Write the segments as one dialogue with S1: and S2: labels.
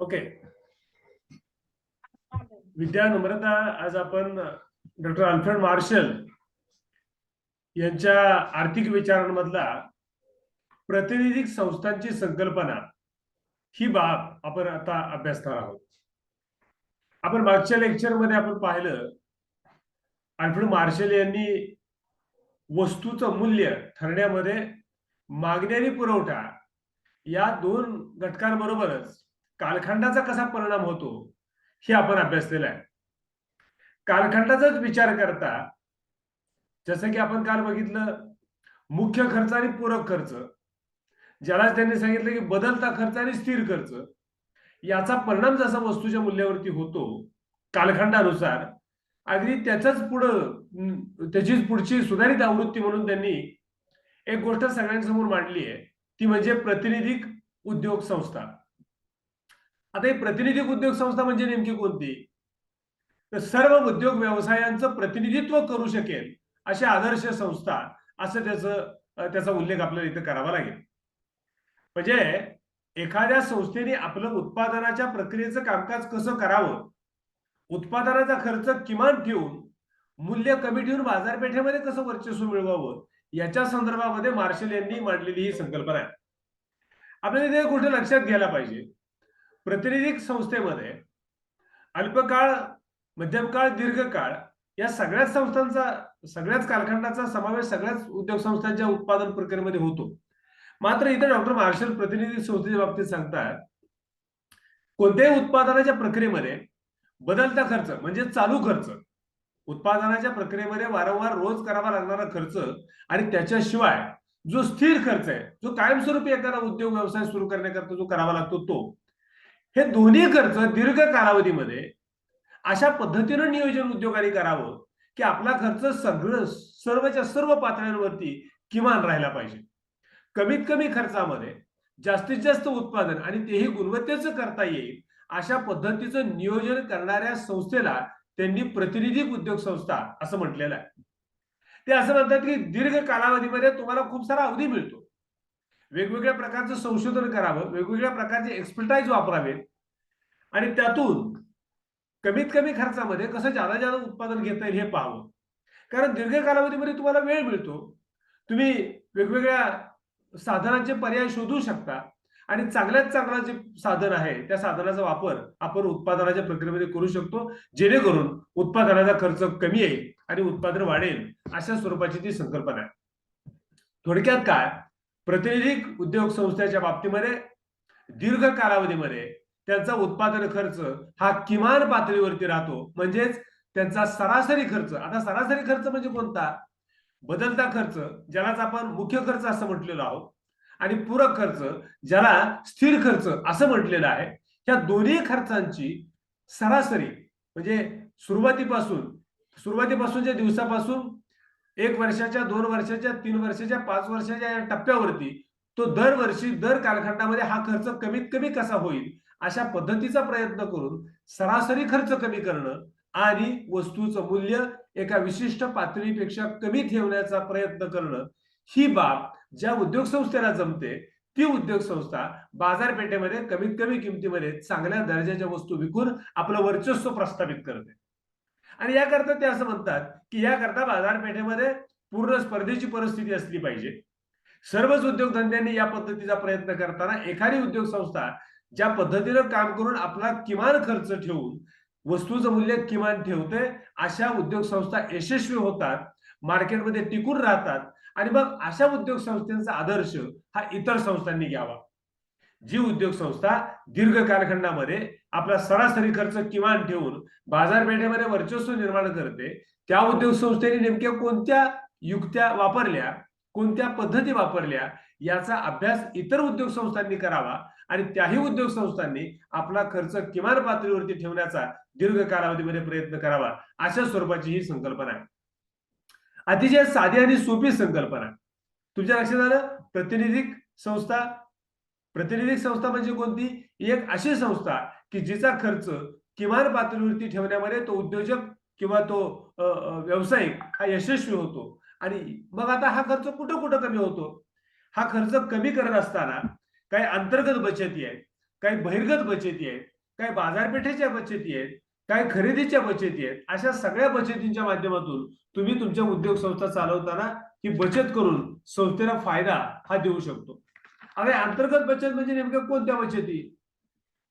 S1: Okay. विद्या नम्रता आज आपण doctor Alfred Marshall यांच्या आर्थिक विचारांमधला प्रतिनिधिक संस्थांची संकल्पना ही बाब आपण आता अभ्यासणार आहोत. आपण मागच्या लेक्चरमध्ये आपण पाहिलं अल्फ्रेड मार्शल यांनी वस्तूचं मूल्य ठरण्यामध्ये मागणी आणि पुरवठा या दोन घटकांबरोबरच कालखंडाचा कसा परिणाम होतो हे आपण अभ्यासलेलं आहे. कालखंडाचाच विचार करता जसं की आपण काल बघितलं मुख्य खर्च आणि पूरक खर्च. ज्याला त्यांनी सांगितलं की बदलता खर्च आणि स्थिर खर्च. याचा परिणाम जसा वस्तूच्या मूल्यावरती होतो कालखंडानुसार अगदी त्याच्याच पुढं त्याचीच पुढची सुधारित आवृत्ती म्हणून त्यांनी एक गोष्ट सगळ्यांसमोर मांडली आहे. ती म्हणजे प्रतिनिधिक उद्योग संस्था. आता ही प्रतिनिधिक उद्योग संस्था म्हणजे नेमकी कोणती? तर सर्व उद्योग व्यवसायांचं प्रतिनिधित्व करू शकेल अशा आदर्श संस्था असं त्याचं त्याचा उल्लेख आपल्याला इथं करावा लागेल. म्हणजे एखाद्या संस्थेने आपलं उत्पादनाच्या प्रक्रियेचं कामकाज कसं करावं? उत्पादनाचा खर्च किमान ठेवून मूल्य कमी ठेवून बाजारपेठेमध्ये कसं वर्चस्व मिळवावं? याच्या संदर्भामध्ये मार्शल यांनी मांडलेली ही संकल्पना आहे. आपल्याला इथे एक गोष्ट लक्षात घ्यायला पाहिजे. प्रतिनिधिक संस्थेमध्ये अल्पकाळ मध्यमकाळ दीर्घकाळ या सगळ्याच संस्थांचा सगळ्याच कालखंडाचा समावेश सगळ्याच उद्योग संस्थांच्या उत्पादन प्रक्रियेमध्ये होतो. मात्र इथे डॉक्टर मार्शल प्रतिनिधी संस्थेच्या बाबतीत सांगतात कोणत्याही उत्पादनाच्या प्रक्रियेमध्ये बदलता खर्च म्हणजे चालू खर्च उत्पादनाच्या प्रक्रियेमध्ये वारंवार रोज करावा लागणारा खर्च आणि त्याच्याशिवाय जो स्थिर खर्च आहे जो कायमस्वरूपी एखादा उद्योग व्यवसाय सुरू करण्याकरता जो करावा लागतो तो. हे दोन्ही खर्च दीर्घ कालावधीमध्ये अशा पद्धतीनं नियोजन उद्योगाने करावं की आपला खर्च सगळं सर्वच्या सर्व पातळ्यांवरती किमान राहिला पाहिजे. कमीत कमी खर्चामध्ये जास्तीत जास्त उत्पादन आणि तेही गुणवत्तेचं करता येईल अशा पद्धतीचं नियोजन करणाऱ्या संस्थेला त्यांनी प्रतिनिधिक उद्योग संस्था असं म्हटलेलं आहे. ते असं म्हणतात की दीर्घ कालावधीमध्ये तुम्हाला खूप सारा अवधी मिळतो. वेगवेगळ्या प्रकारचं संशोधन करावं वेगवेगळ्या प्रकारचे एक्सपर्टाईज वापरावे आणि त्यातून कमीत कमी खर्चामध्ये कसं जादा जादा उत्पादन घेता येईल हे पाहावं. कारण दीर्घ कालावधीमध्ये तुम्हाला वेळ मिळतो. तुम्ही वेगवेगळ्या साधनांचे पर्याय शोधू शकता. आणि चांगल्यात चांगलं जे साधन आहे त्या साधनाचा वापर आपण उत्पादनाच्या प्रक्रियेमध्ये करू शकतो जेणेकरून उत्पादनाचा खर्च कमी येईल आणि उत्पादन वाढेल अशा स्वरूपाची ती संकल्पना आहे. थोडक्यात काय? प्रतिनिधिक उद्योग संस्थेच्या बाबतीमध्ये दीर्घ कालावधीमध्ये त्यांचा उत्पादन खर्च हा किमान पातळीवरती राहतो. म्हणजेच त्यांचा सरासरी खर्च आता सरासरी खर्च म्हणजे कोणता? बदलता खर्च ज्यालाच आपण मुख्य खर्च असं म्हटलेलो आहोत. आणि पूरक खर्च ज्याला स्थिर खर्च असं म्हटलेलं आहे या दोन्ही खर्चांची सरासरी म्हणजे सुरुवातीपासून सुरुवातीपासूनच्या दिवसापासून एक वर्षाच्या दोन वर्षाच्या तीन वर्षाच्या पाच वर्षाच्या या टप्प्यावरती तो दरवर्षी दर कालखंडामध्ये हा खर्च कमीत कमी कसा होईल अशा पद्धतीचा प्रयत्न करून सरासरी खर्च कमी करणं आणि वस्तूचं मूल्य एका विशिष्ट पातळीपेक्षा कमी ठेवण्याचा प्रयत्न करणं ही बाब ज्या उद्योग संस्थेला जमते ती उद्योग संस्था बाजारपेठेमध्ये कमीत कमी किमतीमध्ये चांगल्या दर्जाच्या वस्तू विकून आपलं वर्चस्व प्रस्थापित करते. आणि याकरता ते असं म्हणतात की याकरता बाजारपेठेमध्ये पूर्ण स्पर्धेची परिस्थिती असली पाहिजे. सर्वच उद्योगधंद्यांनी या पद्धतीचा प्रयत्न करताना एखादी उद्योग संस्था ज्या पद्धतीनं काम करून आपला किमान खर्च ठेवून वस्तूचं मूल्य किमान ठेवते अशा उद्योग संस्था यशस्वी होतात मार्केटमध्ये टिकून राहतात आणि मग अशा उद्योग संस्थांचा आदर्श हा इतर संस्थांनी घ्यावा. जी उद्योग संस्था दीर्घ कालखंडामध्ये आपला सरासरी खर्च किमान ठेवून बाजारपेठेमध्ये वर्चस्व निर्माण करते त्या उद्योग संस्थेने नेमक्या कोणत्या युक्त्या वापरल्या कोणत्या पद्धती वापरल्या याचा अभ्यास इतर उद्योग संस्थांनी करावा आणि त्याही उद्योग संस्थांनी आपला खर्च किमान पातळीवरती ठेवण्याचा दीर्घ कालावधीमध्ये प्रयत्न करावा अशा स्वरूपाची ही संकल्पना आहे. अतिशय साधी आणि सोपी संकल्पना. तुमच्या लक्षात आलं? प्रतिनिधिक संस्था प्रतिनिधिक संस्था म्हणजे कोणती? एक अशी संस्था की जिचा खर्च किमान पातळीवरती ठेवण्यामध्ये तो उद्योजक किंवा तो व्यावसायिक हा यशस्वी होतो. आणि मग आता हा खर्च कुठं कुठं कमी होतो? हा खर्च कमी करत असताना काही अंतर्गत बचती आहेत काही बहिर्गत बचती आहेत काही बाजारपेठेच्या बचती आहेत काही खरेदीच्या बचती आहेत अशा सगळ्या बचतींच्या माध्यमातून तुम्ही तुमच्या उद्योग संस्था चालवताना ही बचत करून संस्थेला फायदा हा देऊ शकतो. अरे अंतर्गत बचत म्हणजे नेमक्या कोणत्या बचती?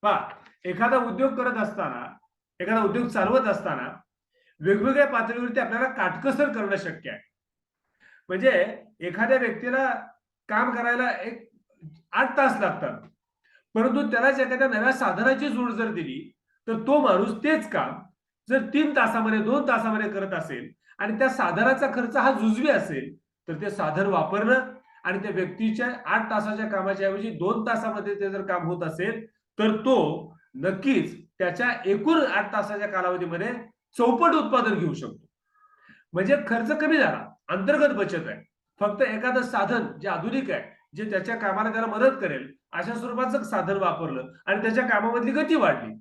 S1: पहा एखादा उद्योग करत असताना एखादा उद्योग चालवत असताना वेगवेगळ्या पातळीवरती आपल्याला काटकसर करणं शक्य आहे. म्हणजे एखाद्या व्यक्तीला काम करायला एक आठ तास लागतात परंतु त्यालाच एखाद्या नव्या साधनाची जोड जर दिली तर तो माणूस तेच काम जर तीन तासामध्ये दोन तासामध्ये करत असेल आणि त्या साधनाचा खर्च हा जुजवी असेल तर ते साधन वापरणं आणि त्या व्यक्तीच्या आठ तासाच्या कामाच्या ऐवजी दोन तासामध्ये ते जर काम होत असेल तर तो नक्कीच त्याच्या एकूण आठ तासाच्या कालावधीमध्ये चौपट उत्पादन घेऊ शकतो. म्हणजे खर्च कमी झाला अंतर्गत बचत आहे. फक्त एखादं साधन जे आधुनिक आहे जे त्याच्या कामाला त्याला मदत करेल अशा स्वरूपाचं साधन वापरलं आणि त्याच्या कामामधली गती वाढली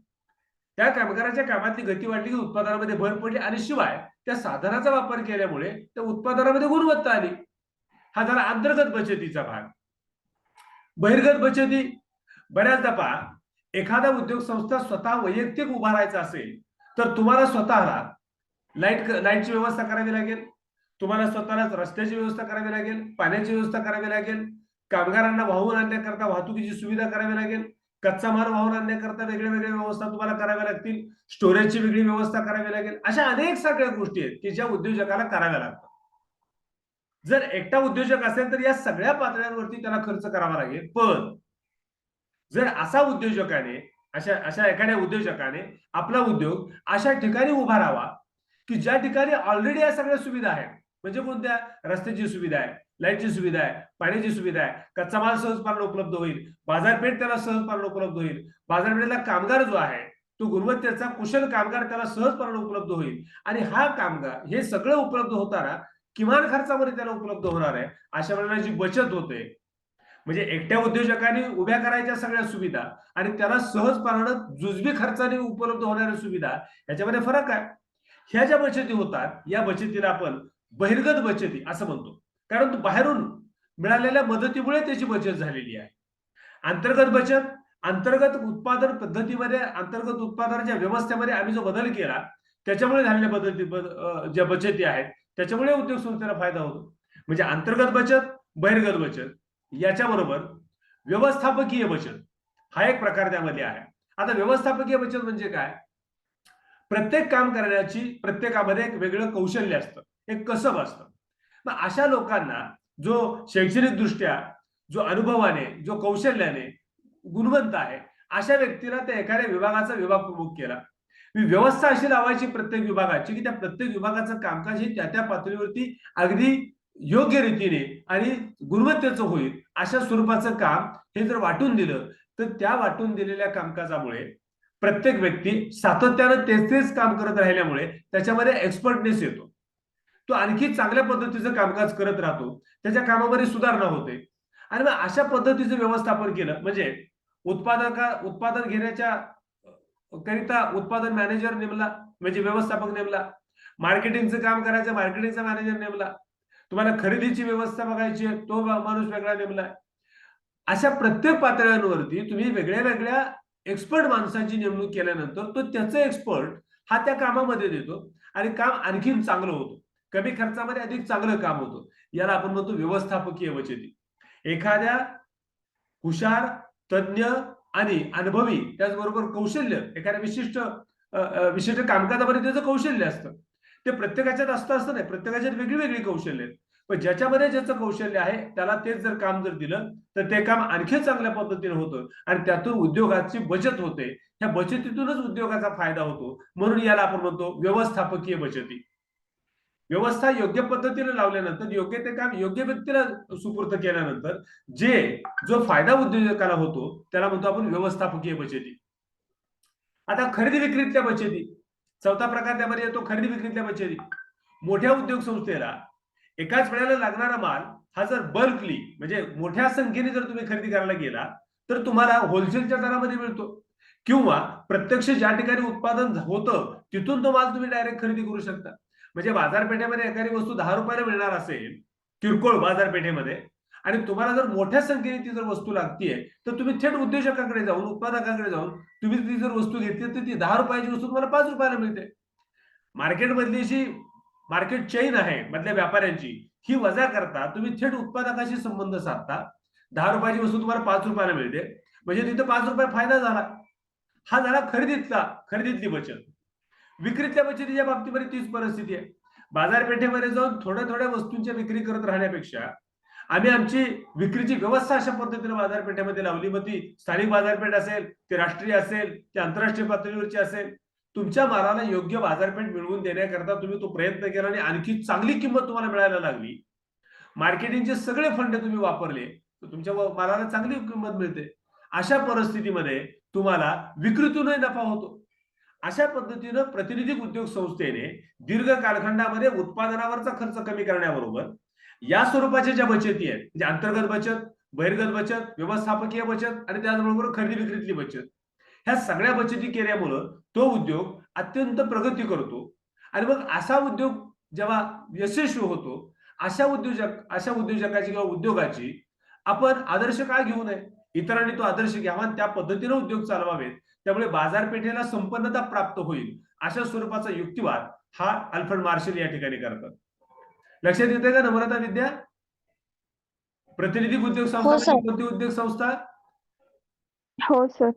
S1: त्या कामगाराच्या कामातली गती वाढली की उत्पादनामध्ये भर पडली आणि शिवाय त्या साधनाचा वापर केल्यामुळे त्या उत्पादनामध्ये गुणवत्ता आली. हा झाला अंतर्गत बचतीचा भाग. बहिर्गत बचती. बऱ्याचदा पहा एखादा उद्योग संस्था स्वतः वैयक्तिक उभारायचा असेल तर तुम्हाला स्वतःला लाइट लाईटची व्यवस्था करावी लागेल. तुम्हाला स्वतःलाच रस्त्याची व्यवस्था करावी लागेल पाण्याची व्यवस्था करावी लागेल. कामगारांना वाहून आणण्याकरता वाहतुकीची सुविधा करावी लागेल. कच्चा माल वाहून आणण्याकरता वेगळ्या वेगळ्या व्यवस्था तुम्हाला कराव्या लागतील. स्टोरेजची वेगळी व्यवस्था करावी लागेल. अशा अनेक सगळ्या गोष्टी आहेत की ज्या उद्योजकाला कराव्या लागतात. जर एकटा उद्योजक असेल तर या सगळ्या पातळ्यांवरती त्याला खर्च करावा लागेल. पण जर असा उद्योजकाने अशा अशा एखाद्या उद्योजकाने आपला उद्योग अशा ठिकाणी उभा राहावा की ज्या ठिकाणी ऑलरेडी या सगळ्या सुविधा आहेत. म्हणजे कोणत्या? रस्त्याची सुविधा आहे. लाईटची सुविधा आहे पाण्याची सुविधा आहे कच्चा माल सहजपणे उपलब्ध होईल बाजारपेठ त्याला सहजपणे उपलब्ध होईल बाजारपेठेला कामगार जो आहे तो गुणवत्तेचा कुशल कामगार त्याला सहजपणे उपलब्ध होईल. आणि हा कामगार हे सगळं उपलब्ध होताना किमान खर्चामध्ये त्याला उपलब्ध होणार आहे अशा वेळेला जी बचत होते म्हणजे एकट्या उद्योजकाने उभ्या करायच्या सगळ्या सुविधा आणि त्याला सहजपणानं जुजबी खर्चाने उपलब्ध होणाऱ्या सुविधा याच्यामध्ये फरक आहे. ह्या ज्या बचती होतात या बचतीला आपण बहिर्गत बचती असं म्हणतो. कारण बाहेरून मिळालेल्या मदतीमुळे त्याची बचत झालेली आहे. अंतर्गत बचत अंतर्गत उत्पादन पद्धतीमध्ये अंतर्गत उत्पादनाच्या व्यवस्थेमध्ये आम्ही जो बदल केला त्याच्यामुळे झालेल्या पद्धती ज्या बचती आहेत त्याच्यामुळे उद्योग संस्थेला फायदा होतो. म्हणजे अंतर्गत बचत बहिर्गत बचत याच्याबरोबर व्यवस्थापकीय बचत हा एक प्रकार त्यामध्ये आहे. आता व्यवस्थापकीय बचत म्हणजे काय? प्रत्येक काम करण्याची प्रत्येकामध्ये एक वेगळं कौशल्य असतं एक कसब असतं. मग अशा लोकांना जो शैक्षणिक दृष्ट्या जो अनुभवाने जो कौशल्याने गुणवंत आहे अशा व्यक्तीला त्या एखाद्या विभागाचा विभाग प्रमुख केला. व्यवस्था अशी लावायची प्रत्येक विभागाची की त्या प्रत्येक विभागाचं कामकाज हे त्या त्या पातळीवरती अगदी योग्य रीतीने आणि गुणवत्तेचं होईल अशा स्वरूपाचं काम हे जर वाटून दिलं तर त्या वाटून दिलेल्या कामकाजामुळे प्रत्येक व्यक्ती सातत्यानं तेच तेच काम करत राहिल्यामुळे त्याच्यामध्ये एक्सपर्टनेस येतो. तो आणखी चांगल्या पद्धतीचं कामकाज करत राहतो. त्याच्या कामामध्ये सुधारणा होते. आणि मग अशा पद्धतीचं व्यवस्थापन केलं म्हणजे उत्पादका उत्पादन घेण्याच्या करिता उत्पादन मॅनेजर नेमला म्हणजे व्यवस्थापक नेमला. मार्केटिंगचं काम करायचं मार्केटिंगचा मॅनेजर नेमला. तुम्हाला खरेदीची व्यवस्था बघायची तो माणूस वेगळा नेमला. अशा प्रत्येक पातळ्यांवरती तुम्ही वेगळ्या वेगळ्या एक्सपर्ट माणसाची नेमणूक केल्यानंतर तो त्याचं एक्सपर्ट हा त्या कामामध्ये देतो आणि काम आणखीन चांगलं होतं. कमी खर्चामध्ये अधिक चांगलं काम होतं. याला आपण म्हणतो व्यवस्थापकीय बचती एखाद्या हुशार तज्ञ आणि अनुभवी त्याचबरोबर कौशल्य एखाद्या विशिष्ट विशिष्ट कामकाजामध्ये त्याचं कौशल्य असतं. ते प्रत्येकाच्यात असतं असतं नाही प्रत्येकाच्यात वेगळी वेगळी कौशल्य आहेत. पण ज्याच्यामध्ये ज्याचं कौशल्य आहे त्याला तेच जर काम जर दिलं तर ते काम आणखी चांगल्या पद्धतीने होतं आणि त्यातून उद्योगाची बचत होते. ह्या बचतीतूनच उद्योगाचा फायदा होतो. म्हणून याला आपण म्हणतो व्यवस्थापकीय बचती. व्यवस्था योग्य पद्धतीने लावल्यानंतर योग्य ते काम योग्य व्यक्तीला सुपूर्त केल्यानंतर जे जो फायदा उद्योजकाला होतो त्याला म्हणतो आपण व्यवस्थापकीय बचती. आता खरेदी विक्रीतल्या बचती. चौथा प्रकार त्यामध्ये येतो खरेदी विक्रीतल्या बचती. मोठ्या उद्योग संस्थेला एकाच वेळेला लागणारा माल हा जर बल्कली म्हणजे मोठ्या संख्येने जर तुम्ही खरेदी करायला गेला तर तुम्हाला होलसेलच्या दरामध्ये मिळतो. किंवा प्रत्यक्ष ज्या ठिकाणी उत्पादन होतं तिथून तो माल तुम्ही डायरेक्ट खरेदी करू शकता. म्हणजे बाजारपेठेमध्ये एखादी वस्तू दहा रुपयाला मिळणार असेल किरकोळ बाजारपेठेमध्ये आणि तुम्हाला जर मोठ्या संख्येने ती जर वस्तू लागतीये तर तुम्ही थेट उद्योजकाकडे जाऊन उत्पादकाकडे जाऊन तुम्ही ती जर वस्तू घेतली तर ती दहा रुपयाची वस्तू तुम्हाला पाच रुपयाला मिळते. मार्केटमधली जी मार्केट चेन आहे मधल्या व्यापाऱ्यांची ही वजा करता तुम्ही थेट उत्पादकाशी संबंध साधता. दहा रुपयाची वस्तू तुम्हाला पाच रुपयाला मिळते. म्हणजे तिथे पाच रुपये फायदा झाला. हा झाला खरेदीतला खरेदीतली बचत. विक्रीतल्या बचतीच्या बाबतीमध्ये तीच परिस्थिती आहे. बाजारपेठेमध्ये जाऊन थोड्या थोड्या वस्तूंच्या विक्री करत राहण्यापेक्षा आम्ही आमची विक्रीची व्यवस्था अशा पद्धतीने बाजारपेठेमध्ये लावली. मग ती स्थानिक बाजारपेठ असेल ती राष्ट्रीय असेल ती आंतरराष्ट्रीय पातळीवरची असेल तुमच्या मालाला योग्य बाजारपेठ मिळवून देण्याकरता तुम्ही तो प्रयत्न केला आणि आणखी चांगली किंमत तुम्हाला मिळायला लागली. मार्केटिंगचे सगळे फंड तुम्ही वापरले तर तुमच्या मालाला चांगली किंमत मिळते. अशा परिस्थितीमध्ये तुम्हाला विक्रीतूनही नफा होतो. अशा पद्धतीनं प्रतिनिधिक उद्योग संस्थेने दीर्घ कालखंडामध्ये उत्पादनावरचा खर्च कमी करण्याबरोबर या स्वरूपाच्या ज्या बचती आहेत म्हणजे अंतर्गत बचत बहिर्गत बचत व्यवस्थापकीय बचत आणि त्याचबरोबर खरेदी विक्रीतली बचत ह्या सगळ्या बचती केल्यामुळं तो उद्योग अत्यंत प्रगती करतो. आणि मग असा उद्योग जेव्हा यशस्वी होतो अशा उद्योजक अशा उद्योजकाची किंवा उद्योगाची आपण आदर्श का घेऊ नये? इतरांनी तो आदर्श घ्यावा आणि त्या पद्धतीने उद्योग चालवावेत. त्यामुळे बाजारपेठेला संपन्नता प्राप्त होईल अशा स्वरूपाचा युक्तिवाद हा अल्फ्रेड मार्शल या ठिकाणी करतात. लक्षात येते का नम्रता विद्या? प्रातिनिधिक उद्योग संस्था
S2: हो.
S1: म्हणजे कोणती उद्योग संस्था?
S2: हो सर.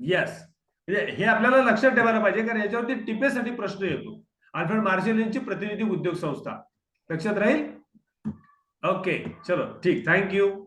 S1: येस म्हणजे हे आपल्याला लक्षात ठेवायला पाहिजे कारण याच्यावरती टिपेसाठी प्रश्न येतो. अल्फ्रेड मार्शल यांची प्रतिनिधी उद्योग संस्था. लक्षात राहील? ओके चलो ठीक. थँक्यू